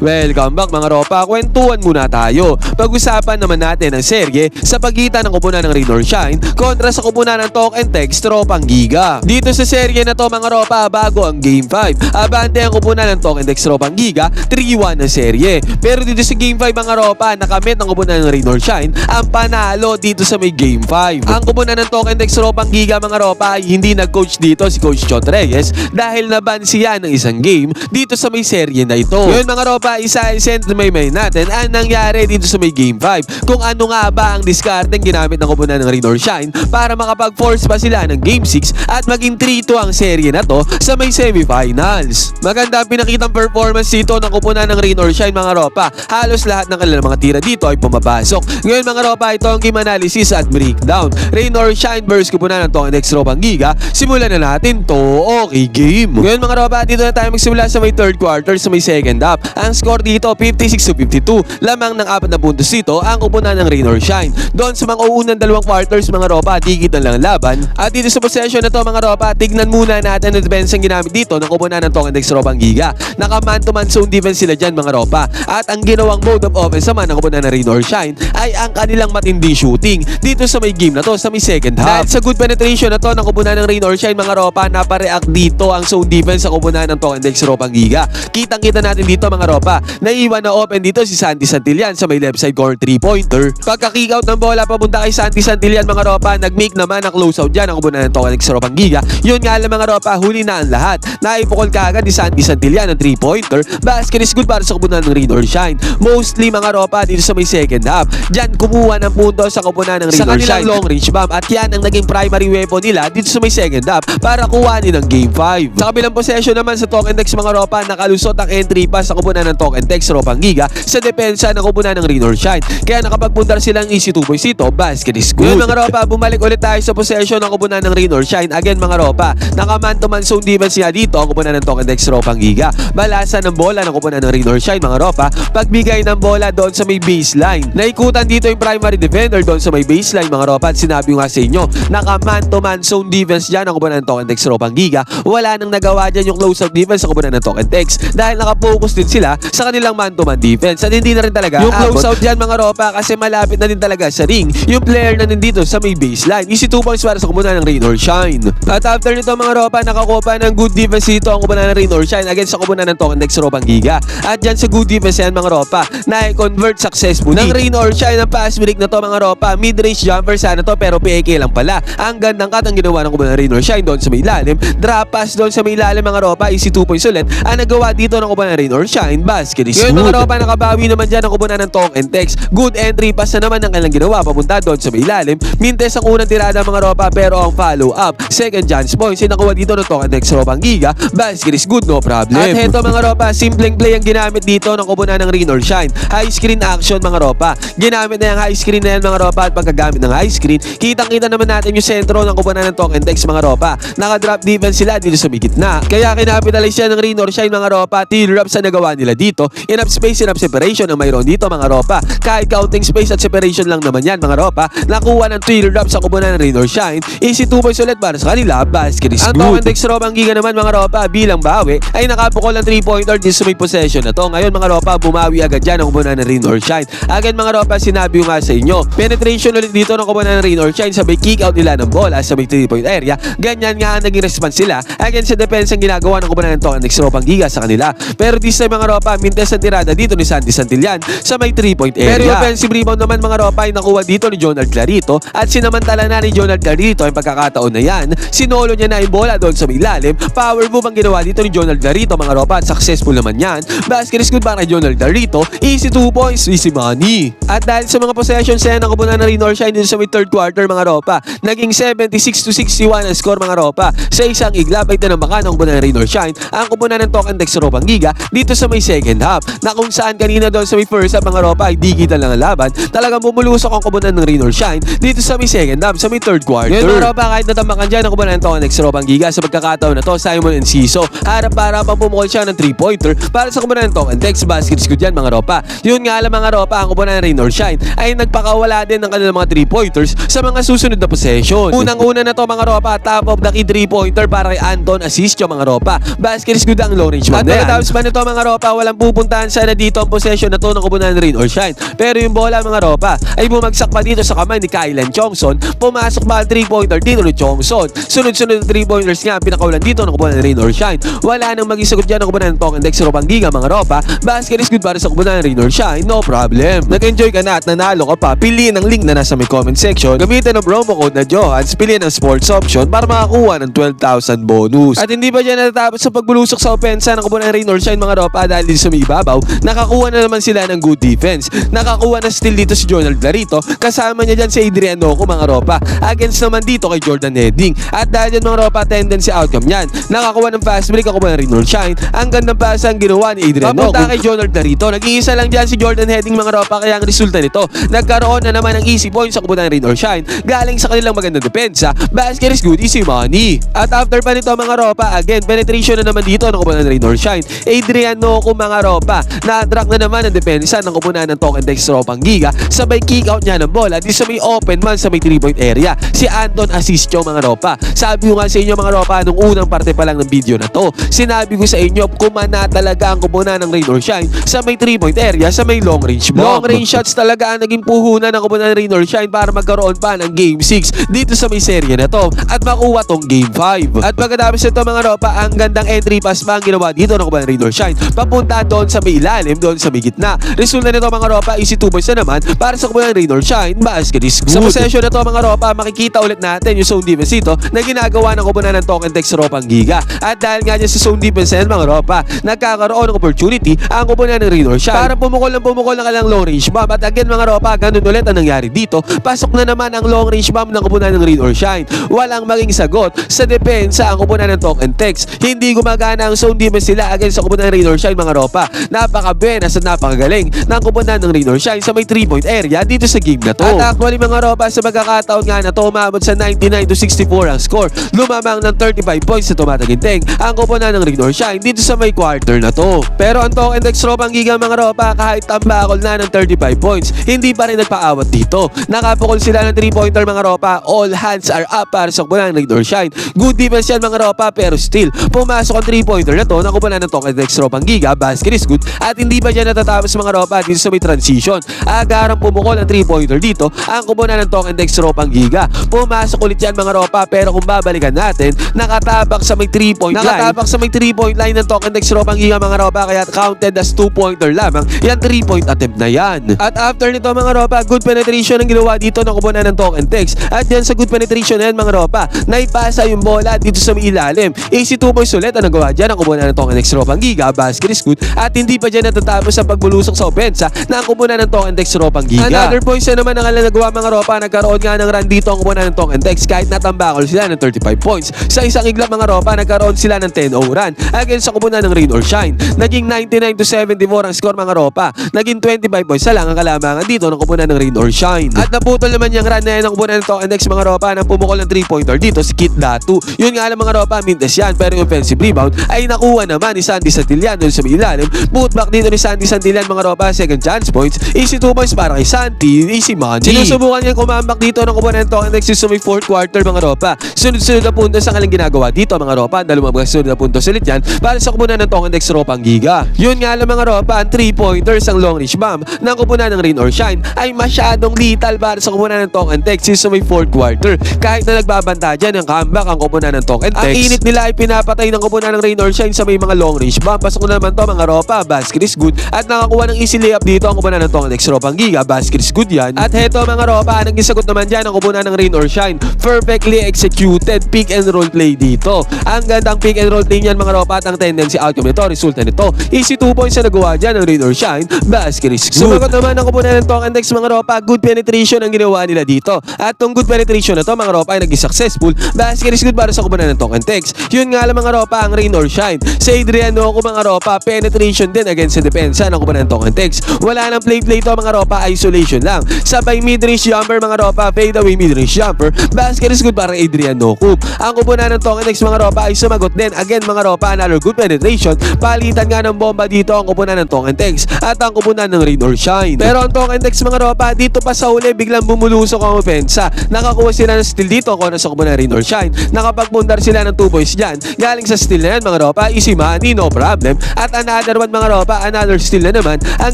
Welcome back mga ropa, kwentuhan muna tayo. Pag-usapan naman natin ang serye sa pagitan ng kupunan ng Rain or Shine kontra sa kupunan ng Talk and Text Tropang Giga. Dito sa serye na to mga ropa, bago ang Game 5, abante ang kupunan ng Talk and Text Tropang Giga, 3-1 na serye. Pero dito sa Game 5 mga ropa, nakamit ng kupunan ng Rain or Shine ang panalo dito sa may Game 5. Ang kupunan ng Talk and Text Tropang Giga mga ropa hindi nag-coach dito si Coach Chot Reyes dahil naban siya ng isang game dito sa may serye na ito. Ngayon mga ropa, isa-isent may may natin ang nangyari dito sa may Game 5. Kung ano nga ba ang discarding ginamit ng kupunan ng Rain or Shine para makapag-force pa sila ng Game 6 at maging 3-2 ang serye na to sa may semifinals. Maganda ang pinakitang performance dito ng kupunan ng Rain or Shine mga ropa. Halos lahat ng kanilang mga tira dito ay pumapasok. Ngayon mga ropa, ito ang game analysis at breakdown. Rain or Shine versus kupunan ng Tong X Ropang Giga. Simulan na natin to. Okay game. Ngayon mga ropa, dito na tayo magsimula sa may third quarter sa may second half. Ang score dito 56 to 52. Lamang ng apat na puntos dito ang kupunan ng Rain or Shine. Doon sa mga unang dalawang quarters mga ropa, digit na lang ang laban. At dito sa possession na to mga ropa, tignan muna natin ang defense ang ginamit dito ng kupunan ng Tong X Ropang Giga. Naka man to man zone defense sila dyan mga ropa. At ang ginawang mode of offense naman ng kupunan ng Rain or Shine ay ang kanilang matinding shooting dito sa may game na to sa may second half. Dahil sa good penetration na to ng kupunan ng Rain or Shine mga ropa, napareact dito ang zone defense sa kupunan ng Tong X Ropang Giga. Kitang-kita natin dito mga ropa, naiwan na open dito si Santi Santillan sa may left side corner 3-pointer. Pagka-kick out ng bola papunta kay Santi Santillan mga ropa, nag-make naman ang close out dyan ang kupunan ng Tong X Ropang Giga. Yun nga lang mga ropa, huli na ang lahat. Naipukol kaagad ni Santi Santillan ang 3-pointer. Basket is good para sa kupunan ng Rain or Shine. Mostly mga ropa dito sa may second half. Diyan kumuha ng punto sa kupunan ng Rain Sa or kanilang Shine. long range bomb at yan ang naging primary weapon nila dito sa may second half para kuhanin ang game 5. Sa kabilang possession naman sa Token Tex mga ropa, nakalusot ang entry pass sa kupunan ng Token Tex Ropang Giga sa depensa ng kupunan ng Rain or Shine. Kaya nakapagpundar silang easy 2 points dito, basket is good. Ngayon mga ropa, bumalik ulit tayo sa possession ng kupunan ng Rain or Shine. Again mga ropa, naka-man to man zone defense niya dito ang kupunan ng Token Tex Ropang Giga. Balasan ng bola ng kupunan ng Rain or Shine mga ropa, pagbigay ng bola doon sa may baseline. Naikutan dito yung primary defender doon sa may baseline mga ropa at sinabi ko nga sa inyo, naka-man to man zone defense dyan ang kupunan ng Token Tex Ropang Giga. Wala nang nagawa dyan yung close-out defense sa kupunan ng Token Tex dahil nakapokus din sila sa kanilang man-to-man defense at hindi na rin talaga yung close-out dyan mga ropa kasi malapit na din talaga sa ring yung player na nandito sa may baseline. Easy 2 points para sa kupunan ng Rain or Shine. At after nito mga ropa, nakakuha pa ng good defense dito ang kupunan ng Rain or Shine against sa kupunan ng Token Tex Ropang Giga. At dyan sa good defense yan mga ropa, na-convert successfully ng Rain or Shine ang pass break na to mga ropa. Mid-range jumper sana to pero PK lang pala. Ang gandang cut ang ginawa ng kupunan ng Rain or Shine doon sa may ilalim. Drop pass doon sa may ilalim mga ropa, easy 2 points ulit. Ang nagawa dito ng kupunan ng Rain or Shine, basket is Ngayon, good. mga ropa, nakabawi naman dyan ang kupunan ng Tong and Tex. Good entry pass na naman ang kanilang ginawa papunta doon sa may ilalim. Mintes ang unang tirada mga ropa pero ang follow up. Second chance points yung nakuha dito ng Tong and Tex Ropang Giga. Basket is good, no problem. At heto mga ropa, simpleng play ang ginamit dito ng kupunan ng Rain or Shine. High screen action mga ropa. Ginamit na yung high screen na yan mga ropa at pagkagamit ng high screen, kitang-kita naman natin yung sentro ng kupunan ng Tong and Tex mga ropa. Naka-drop defense sila dito sa may gitna. Kaya kinapitalize yan ng Rain or Shine mga ropa. Teal wraps na nagawa nila dito. Enough space, enough separation ang mayroon dito mga ropa. Kahit counting space at separation lang naman yan mga ropa. Nakuha ng teal wrap sa kupunan ng Rain or Shine. Easy 2 points ulit para sa kanila. Basket is Ang good. Ang Tong Tex Ropang Giga naman mga ropa bilang bawi ay nakapukol ng 3-pointer din sa may possession na to. Ngayon mga ropa bumawi agad dyan ang kupunan ng Rain or Shine. Again mga ropa sinabi ko nga sa inyo. Penetration ulit dito ng kupunan ng Rain or Shine sa may kick out nila ng bola sa may 3-point area. Ganyan nga ang naging response sila against sa defense ang ginagawa ng kupunan ng Tong Tex Ropang Giga sa kanila. Pero this time mga ropa mintes ang tirada dito ni Santi Santillan sa may 3-point area. Pero yung offensive rebound naman mga ropa ay nakuha dito ni Jonald Clarito at sinamantala na ni Jonald Clarito ang pagkakataon na yan. Sinolo niya na yung bola doon sa may ilalim. Power move ang ginawa dito ni Jonald Clarito mga ropa at successful naman yan. Basket is good para kay Jonald Clarito. Easy 2 points, easy money. At dahil sa mga possessions yan, ang kupunan na rin or shine dito sa may third quarter mga ropa. Naging 76 to 61 ang score mga ropa. Sa isang iglap ay tinambakan ang kupunan na rin or shine. Ang kupunan ng Token Tex Ropang Giga dito sa may second half. Na kung saan kanina doon sa may first half mga ropa ay di kita lang ang laban. Talagang bumulusok ang kupunan ng Rain or Shine dito sa may second half, sa may third quarter. Ngayon mga ropa kahit natamakan dyan ang kupunan ng Token Tex Ropang Giga sa pagkakataon na to, Simon Enciso. Harap para pang pumukol siya ng 3-pointer para sa kupunan ng Token Tex. Baskets good yan mga ropa. Yun nga lang mga ropa, ang kupunan ng Rain or Shine ay nagpakawala din ng kanilang mga 3-pointers sa mga susunod na possession. Unang-una na to mga ropa, top of the key 3-pointer para kay Anton Asistio mga ropa. Basket is good ang low range man. At pagkatapos ba nito mga ropa, wala Walang pupuntahan sana dito ang possession na to ng kubunan Rain or Shine. Pero yung bola mga ropa ay bumagsak pa dito sa kamay ni Kylan Chongson. Pumasok pa ang 3-pointer dito ni Chongson. Sunod-sunod na 3-pointers nga ang pinakaulan dito ng kubunan Rain or Shine. Wala nang maging sagot dyan ng kubunan ng Token Dex Ropang Giga mga ropa. Basket is good para sa kubunan Rain or Shine. No problem. Nag-enjoy ka na at nanalo ka pa. Piliin ang link na nasa may comment section. Gamitin ang promo code na Johans. Piliin ang sports option para makakuha ng 12,000 bonus. At hindi ba dyan natatapos sa pagbulusok sa opensa ng kubunan Rain or Shine mga ropa dahil sa may ibabaw, nakakuha na naman sila ng good defense. Nakakuha na still dito si Jonald Larito. Kasama niya dyan si Adrian Noco mga ropa. Against naman dito kay Jordan Heading. At dahil dyan mga ropa, tendency outcome yan. Nakakuha ng fast break ako ba ng or Shine. Ang gandang pass ang ginawa ni Adrian Noco. Papunta kay Jonald Larito. Nag-iisa lang dyan si Jordan Heading mga ropa. Kaya ang resulta nito, nagkaroon na naman ng easy points sa kubutan Rain or Shine. Galing sa kanilang magandang depensa. Basket is good, easy money. At after pa nito mga ropa, again, penetration na naman dito ng kubutan Rain or Shine. Adrian Noco mga ropa. Na-attract na naman ang depensa ng kubunan ng Token Dex Ropang Giga. Sabay kick out niya ng bola. Di sa may open man sa may 3-point area. Si Anton Asistio mga ropa. Sabi ko nga sa inyo mga ropa nung unang parte pa lang ng video na to. Sinabi ko sa inyo kumana talaga ang kubunan ng Rain or Shine sa may 3-point area sa may long range block. Long range shots talaga ang naging puhunan ng kubunan ng Rain or Shine para magkaroon pa ng Game 6 dito sa may serye na to at makuha tong Game 5. At pagkatapos nito mga ropa, ang gandang entry pass pa ang ginawa dito ng kubunan ng Rain or Shine. Papunta doon sa may ilalim, doon sa may gitna. Resulta nito mga ropa, easy 2 points na naman para sa kubunan ng Rain or Shine. Basket is good. Sa possession na to mga ropa, makikita ulit natin yung zone defense dito na ginagawa ng kubunan ng Token Tex Ropang Giga. At dahil nga dyan sa zone defense yan, mga ropa, nagkakaroon ng opportunity ang kubunan ng Rain or Shine. Para pumukol ng pumukol ng kalang long range bomb. At again mga ropa, ganun ulit ang nangyari dito. Pasok na naman ang long range bomb ng kubunan ng Rain or Shine. Walang maging sagot sa depensa ang kubunan ng Token Tex. Hindi gumagana ang zone defense sila against sa kubunan ng Rain or Shine mga ropa. Napaka-benas at napakagaling ng kubunan ng Rain Shine sa may 3-point area dito sa game na to. At actually mga ropa, sa magkakataon nga na to, umabot sa 99 to 64 ang score. Lumamang ng 35 points sa tumataginting ang kubunan ng Rain Shine dito sa may quarter na to. Pero ang Token Tex Ropang Giga mga ropa, kahit tambakol na ng 35 points, hindi pa rin nagpaawat dito. Nakapukol sila ng 3-pointer mga ropa, all hands are up para sa kubunan ng Rain Shine. Good defense yan mga ropa, pero still, pumasok ang 3-pointer na to na kubunan ng Token Tex Ropang Giga, basket is good, at hindi pa dyan natatapos mga ropa dito sa may transition. Agarang pumukol ang 3-pointer dito, ang kubunan ng Token Tex Ropang Giga. Pumasok ulit yan mga ropa, pero kung babalikan natin, nakatabak sa may 3-point line. Nakatabak sa may 3-point line ng Token Tex Ropang Giga mga ropa, kaya counted as 2-pointer lamang. Yan 3-point attempt na yan. At after nito mga ropa, good penetration ang ginawa dito ng kubunan ng Token Tex. At yan sa good penetration na yan mga ropa, naipasa yung bola dito sa may ilalim. Easy 2 points ulit ang nagawa dyan ang kubunan ng Token Tex Ropang Giga, basket is good. At hindi pa dyan natatapos sa pagbulusok sa opensa na ang kubunan ng Token Tex Ropang Giga. Another points na naman ang kanilang nagawa mga ropa, nagkaroon nga ng run dito ang kubunan ng Token Tex kahit natambakol sila ng 35 points. Sa isang iglap mga ropa, nagkaroon sila ng 10-0 run against sa kubunan ng Rain or Shine. Naging 99 to 74 ang score mga ropa. Naging 25 points na lang ang kalamangan dito ng kubunan ng Rain or Shine. At naputol naman yung run na yan ng kubunan ng Tex mga ropa nang pumukol ng 3-pointer dito si Kit Datu. Yun nga lang mga ropa, mintes yan pero offensive rebound ay nakuha naman ni Sandy Santillan doon sa may ilalim. Putback dito ni Sandy Santillan mga ropa, second chance points. Easy 2 points para kay Santi, easy money. Sinusubukan niyang kumambak dito ng kubunan ng Token Tex sa may fourth quarter mga ropa. Sunod-sunod na puntos ang kanilang ginagawa dito mga ropa. Dahil mga sunod na puntos ulit yan para sa kubunan ng Token Tex Ropang Giga. Yun nga lang mga ropa, ang 3-pointers ang long range bomb ng kubunan ng Rain or Shine ay masyadong lethal para sa kubunan ng Token Tex sa may fourth quarter. Kahit na nagbabanta dyan ang comeback ang kubunan ng Token Tex. Ang init nila ay pinapatay ng kubunan ng Rain or Shine sa may mga long range bomb. Pasok na naman to mga ropa, basket is good. At nakakuha ng easy layup dito ang kubunan ng Token Tex Ropang Giga, basket is good yan. At heto mga ropa, ang isagot naman dyan ang kubunan ng Rain or Shine. Perfectly executed pick and roll play dito. Ang gandang pick and roll play niyan mga ropa at ang tendency outcome nito, resulta nito. Easy 2 points na nagawa dyan ng Rain or Shine, basket is good. Sumagot naman ang kubunan ng Token Tex mga ropa, good penetration ang ginawa nila dito. At tong good penetration na to mga ropa ay naging successful. Basket is good para sa kubunan ng Token Tex. Yun nga lang mga ropa ang Rain or Shine. Sa Adrian Noco mga ropa, penetration din against sa depensa ng kubunan ng Token Tex. Wala nang play play to mga ropa, isolation lang. Sabay mid-range jumper mga ropa, fade away mid-range jumper. Basket is good para Adrian Noco. Ang kubunan ng Token Tex mga ropa ay sumagot din. Again mga ropa, another good penetration. Palitan nga ng bomba dito ang kubunan ng Token Tex at ang kubunan ng Rain or Shine. Pero ang Token Tex mga ropa, dito pa sa huli biglang bumulusok ang opensa. Nakakuha sila ng steal dito kung ano sa kubunan ng Rain or Shine. Nakapagpundar sila ng 2 points dyan. Galing sa steal na yan mga ropa, easy money, no problem. At another other one mga ropa, another steal na naman ang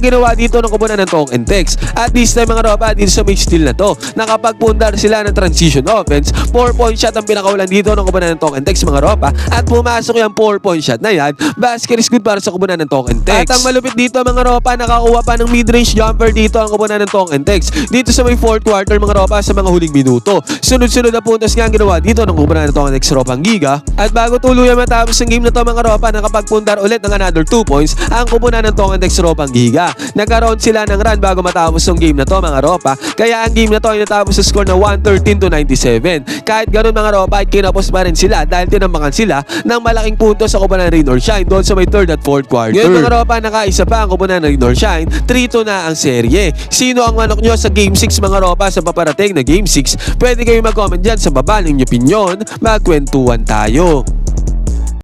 ginawa dito ng kupunan ng Talk and. At this time mga ropa, dito sa may steal na to, nakapagpundar sila ng transition offense. 4 point shot ang pinakaulan dito ng kupunan ng Talk and mga ropa. At pumasok yung 4 point shot na yan. Basket is good para sa kupunan ng Talk and. At ang malupit dito mga ropa, nakakuha pa ng mid-range jumper dito ang kupunan ng Talk and. Dito sa may fourth quarter mga ropa sa mga huling minuto. Sunod-sunod na puntos nga ang ginawa dito ng kupunan ng Talk and Text Ropang Giga. At bago tuluyan matapos ang game na to mga ropa, nakapagpundar ulit ng another 2 points ang kupunan ng Talk and Ropang Giga. Nagkaroon sila ng run bago matapos ang game na to mga ropa. Kaya ang game na to ay natapos sa score na 113 to 97. Kahit ganun mga ropa, ay kinapos pa rin sila dahil tinambakan sila ng malaking punto sa kupunan ng Rain or Shine doon sa may third at fourth quarter. Ngayon mga ropa, nakaisa pa ang kupunan ng Rain or Shine. 3-2 na ang serye. Sino ang manok nyo sa Game 6 mga ropa sa paparating na Game 6? Pwede kayo mag-comment dyan sa baba ng inyong opinion. Magkwentuhan tayo.